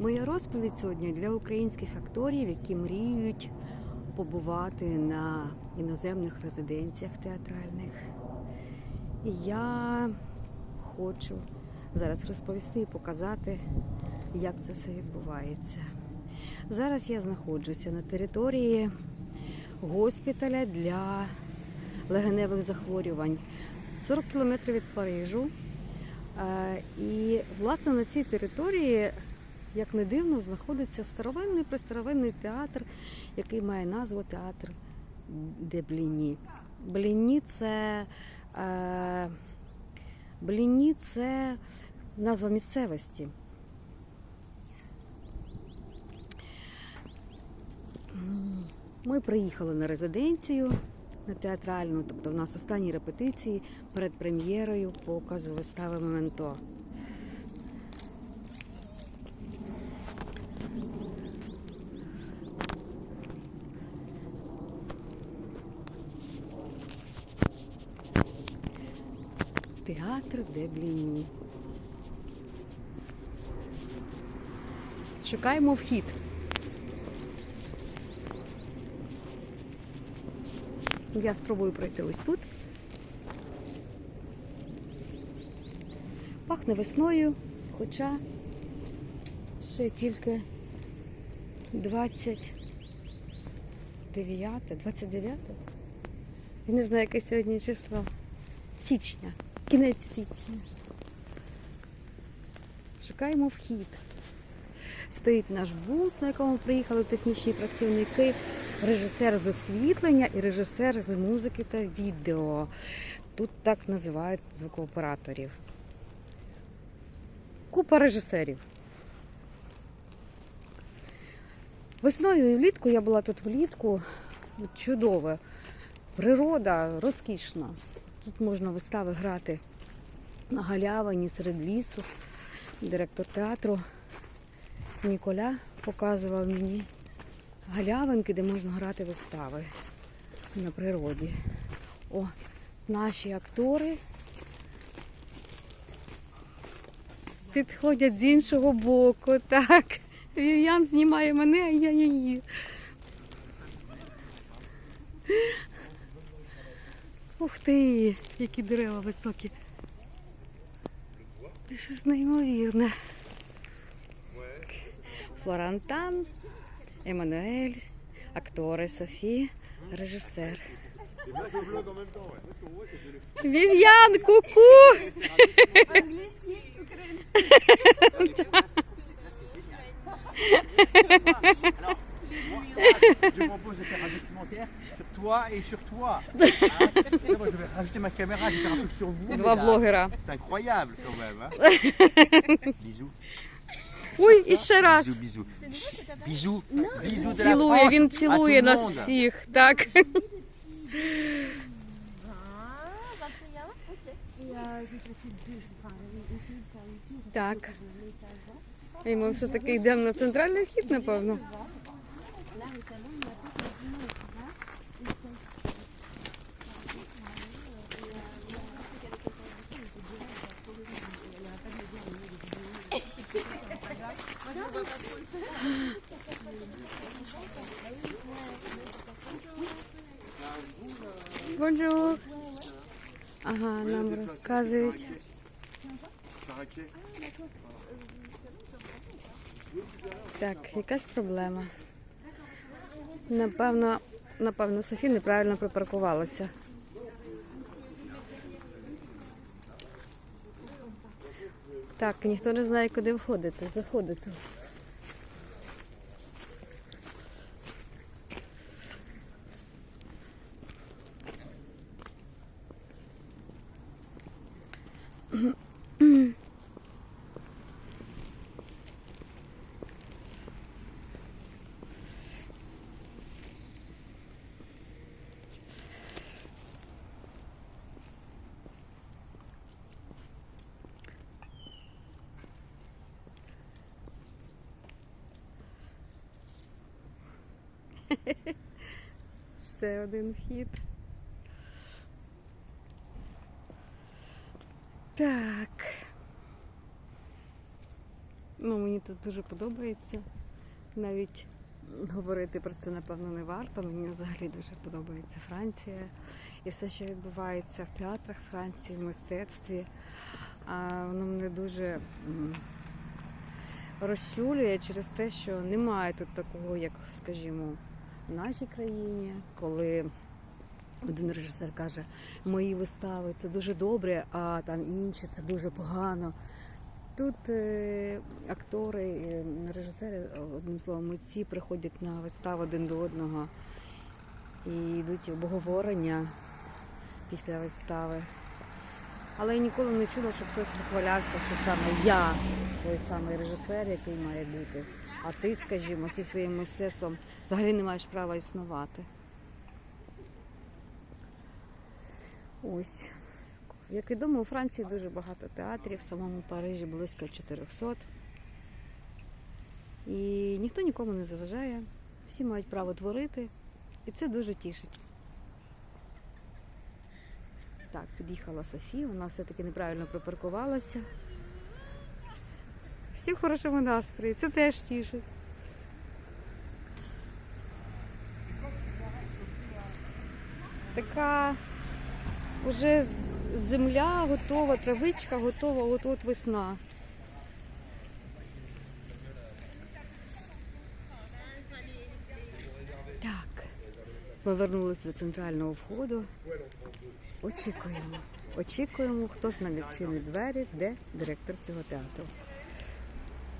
Моя розповідь сьогодні для українських акторів, які мріють побувати на іноземних резиденціях театральних. І я хочу зараз розповісти і показати, як це все відбувається. Зараз я знаходжуся на території госпіталя для легеневих захворювань 40 кілометрів від Парижу. Е, І власне на цій території, як не дивно, знаходиться старовинний пристаровинний театр, який має назву Театр де Бліні. Бліні це, е, Бліні це назва місцевості. Ми приїхали на резиденцію на театральну, тобто в нас останні репетиції перед прем'єрою показу вистави Мементо. Театр де Бліні. Шукаємо вхід. Я спробую пройти ось тут. Пахне весною, хоча ще тільки 29, 29? Я не знаю, яке сьогодні число. Січня. Кінець січня. Шукаємо вхід. Стоїть наш бус, на якому приїхали технічні працівники, режисер з освітлення і режисер з музики та відео. Тут так називають звукооператорів. Купа режисерів. Весною і влітку я була тут влітку. Чудове. Природа розкішна. Тут можна вистави грати на галявині серед лісу. Директор театру Ніколя показував мені галявинки, де можна грати вистави на природі. О, наші актори підходять з іншого боку. Так. Вів'ян знімає мене, а я її. Ух ти, які дерева високі. Це щось неймовірне. Флорантан, Еммануель, актори Софі, режисер. Вів'ян, ку-ку! Англійський. Je propose de faire un documentaire sur toi et sur toi. Hein Et moi, je vais rajouter ma caméra, je vais faire un truc sur vous. Два блогера. C'est incroyable quand même. Hein bisous. Ой, і ще раз. Bisous, bisous. Bisous. Bisous de la Цілує, France він à цілує tout le нас monde. всіх, так. Ah, 21, ok. Et euh, j'ai passé deux jours, enfin, j'avais essayé de faire une tour. Так. Je voulais savoir. І ми все-таки йдемо на центральний вхід, напевно. Là, récemment, il m'a fait quasiment Бонжур. Ага, нам розказують. Так, якась проблема. Напевно, напевно, Софі неправильно припаркувалася. Так, ніхто не знає, куди входити, заходити. Ще один вхід. Так. Ну, мені тут дуже подобається. Навіть говорити про це, напевно, не варто. Мені взагалі дуже подобається Франція і все, що відбувається в театрах Франції, в мистецтві. А воно мене дуже розчулює через те, що немає тут такого, як, скажімо, в нашій країні, коли один режисер каже, мої вистави це дуже добре, а там інші це дуже погано. Тут е, актори, е, режисери, одним словом, митці приходять на виставу один до одного і йдуть обговорення після вистави. Але я ніколи не чула, щоб хтось вихвалявся, що саме я той самий режисер, який має бути. А ти, скажімо, зі своїм мистецтвом взагалі не маєш права існувати. Ось. Як відомо, у Франції дуже багато театрів, в самому Парижі близько 400. І ніхто нікому не заважає. Всі мають право творити, і це дуже тішить. Так, під'їхала Софія, вона все-таки неправильно припаркувалася. Всі в хорошому настрої, це теж тішить. Така Уже земля готова, травичка готова, от-от весна. Так, повернулися до центрального входу. Очікуємо. Очікуємо, хто з нами відчинить двері, де директор цього театру.